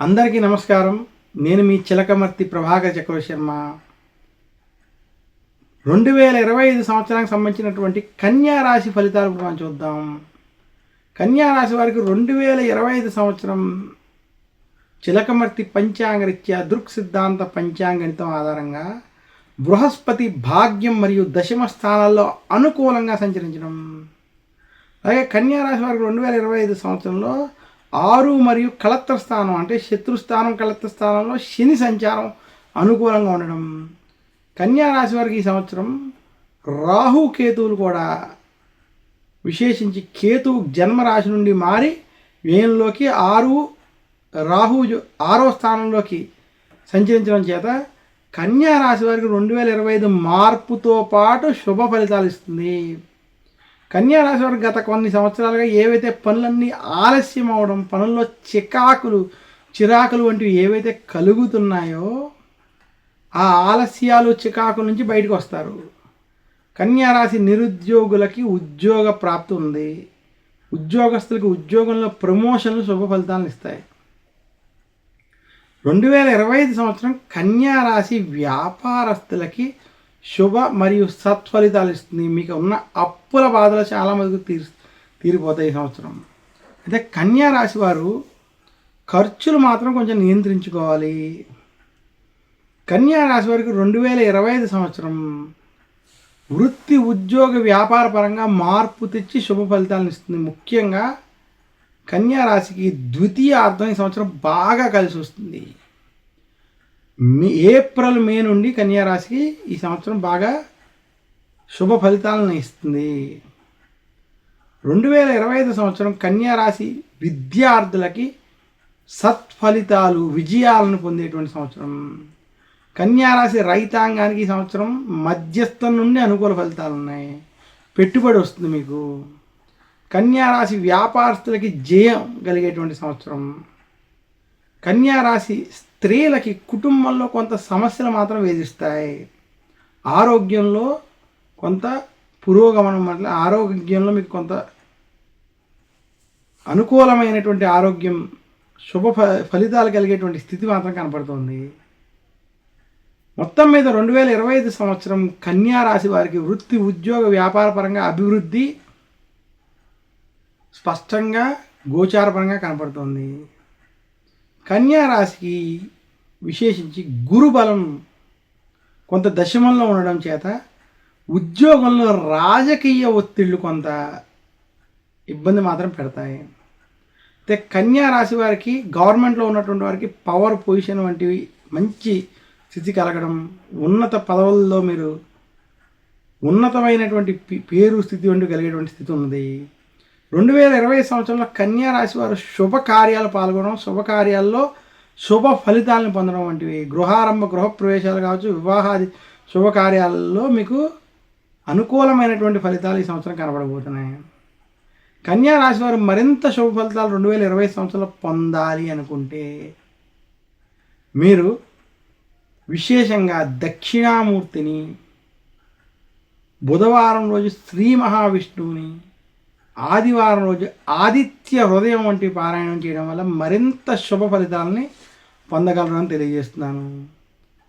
అందరికీ నమస్కారం. నేను మీ చిలకమర్తి ప్రభాకర్ చక్రవర్తి శర్మ రెండు వేల ఇరవై ఐదు సంవత్సరానికి సంబంధించినటువంటి కన్యా రాశి ఫలితాలు మనం చూద్దాం. కన్యా రాశి వారికి రెండు వేల ఇరవై ఐదు సంవత్సరం చిలకమర్తి పంచాంగరీత్యా దృక్ సిద్ధాంత పంచాంగణితం ఆధారంగా బృహస్పతి భాగ్యం మరియు దశమ స్థానాల్లో అనుకూలంగా సంచరించడం. అలాగే కన్యా రాశి వారికి రెండు వేల ఇరవై ఐదు సంవత్సరంలో ఆరు మరియు కలత్ర స్థానం అంటే శత్రు స్థానం కలత్ర స్థానంలో శని సంచారం అనుకూలంగా ఉండడం. కన్యా రాశి వారికి ఈ సంవత్సరం రాహు కేతువులు కూడా విశేషించి కేతువు జన్మరాశి నుండి మారి వ్యయంలోకి ఆరు రాహు ఆరో స్థానంలోకి సంచరించడం చేత కన్యా రాశి వారికి రెండు వేల ఇరవై ఐదు మార్పుతో పాటు శుభ ఫలితాలు ఇస్తుంది. కన్యా రాశి గత కొన్ని సంవత్సరాలుగా ఏవైతే పనులన్నీ ఆలస్యం అవడం పనుల్లో చికాకులు చిరాకులు వంటివి ఏవైతే కలుగుతున్నాయో ఆ ఆలస్యాలు చికాకుల నుంచి బయటకు వస్తారు. కన్యా రాశి నిరుద్యోగులకి ఉద్యోగ ప్రాప్తి ఉంది. ఉద్యోగస్తులకి ఉద్యోగంలో ప్రమోషన్లు శుభ ఫలితాలను ఇస్తాయి. రెండు వేల ఇరవై ఐదు సంవత్సరం కన్యా రాశి వ్యాపారస్తులకి శుభ మరియు సత్ఫలితాలు ఇస్తుంది. మీకు ఉన్న అప్పుల బాధలు చాలా మందికి తీరు తీరిపోతాయి ఈ సంవత్సరం. అయితే కన్యా రాశి వారు ఖర్చులు మాత్రం కొంచెం నియంత్రించుకోవాలి. కన్యా రాశి వారికి రెండు వేల ఇరవై ఐదు సంవత్సరం వృత్తి ఉద్యోగ వ్యాపార పరంగా మార్పు తెచ్చి శుభ ఫలితాలను ఇస్తుంది. ముఖ్యంగా కన్యా రాశికి ద్వితీయ అర్థం ఈ సంవత్సరం బాగా కలిసి వస్తుంది. మే ఏప్రిల్ మే నుండి కన్యారాశికి ఈ సంవత్సరం బాగా శుభ ఫలితాలను ఇస్తుంది. రెండు వేల ఇరవై ఐదు సంవత్సరం కన్యారాశి విద్యార్థులకి సత్ఫలితాలు విజయాలను పొందేటువంటి సంవత్సరం. కన్యారాశి రైతాంగానికి ఈ సంవత్సరం మధ్యస్థం నుండి అనుకూల ఫలితాలు ఉన్నాయి. పెట్టుబడి వస్తుంది మీకు. కన్యారాశి వ్యాపారస్తులకి జయం కలిగేటువంటి సంవత్సరం. కన్యా రాశి స్త్రీలకి కుటుంబంలో కొంత సమస్యలు మాత్రం వేధిస్తాయి. ఆరోగ్యంలో కొంత పురోగమనం అంటే ఆరోగ్యంలో మీకు కొంత అనుకూలమైనటువంటి ఆరోగ్యం శుభ ఫ ఫలితాలు కలిగేటువంటి స్థితి మాత్రం కనపడుతుంది. మొత్తం మీద రెండు వేల ఇరవై ఐదు సంవత్సరం కన్యా రాశి వారికి వృత్తి ఉద్యోగ వ్యాపార పరంగా అభివృద్ధి స్పష్టంగా గోచారపరంగా కనపడుతుంది. కన్యా రాశికి విశేషించి గురు బలం కొంత దశమంలో ఉండడం చేత ఉద్యోగంలో రాజకీయ ఒత్తిళ్ళు కొంత ఇబ్బంది మాత్రం పెడతాయి. అయితే కన్యా రాశి వారికి గవర్నమెంట్లో ఉన్నటువంటి వారికి పవర్ పొజిషన్ వంటివి మంచి స్థితి కలగడం ఉన్నత పదవుల్లో మీరు ఉన్నతమైనటువంటి పేరు స్థితి వంటి కలిగేటువంటి స్థితి ఉన్నది. రెండు వేల ఇరవై సంవత్సరంలో కన్యా రాశి వారు శుభకార్యాలు పాల్గొనడం శుభకార్యాల్లో శుభ ఫలితాలను పొందడం వంటివి. గృహారంభ గృహప్రవేశాలు కావచ్చు వివాహాది శుభకార్యాలలో మీకు అనుకూలమైనటువంటి ఫలితాలు ఈ సంవత్సరం కనబడబోతున్నాయి. కన్యా రాశి వారు మరింత శుభ ఫలితాలు రెండు వేల ఇరవై సంవత్సరంలో పొందాలి అనుకుంటే మీరు విశేషంగా దక్షిణామూర్తిని బుధవారం రోజు శ్రీ మహావిష్ణువుని ఆదివారం రోజు ఆదిత్య హృదయం వంటి పారాయణం చేయడం వల్ల మరింత శుభ ఫలితాలని పొందగలరని తెలియజేస్తున్నాను.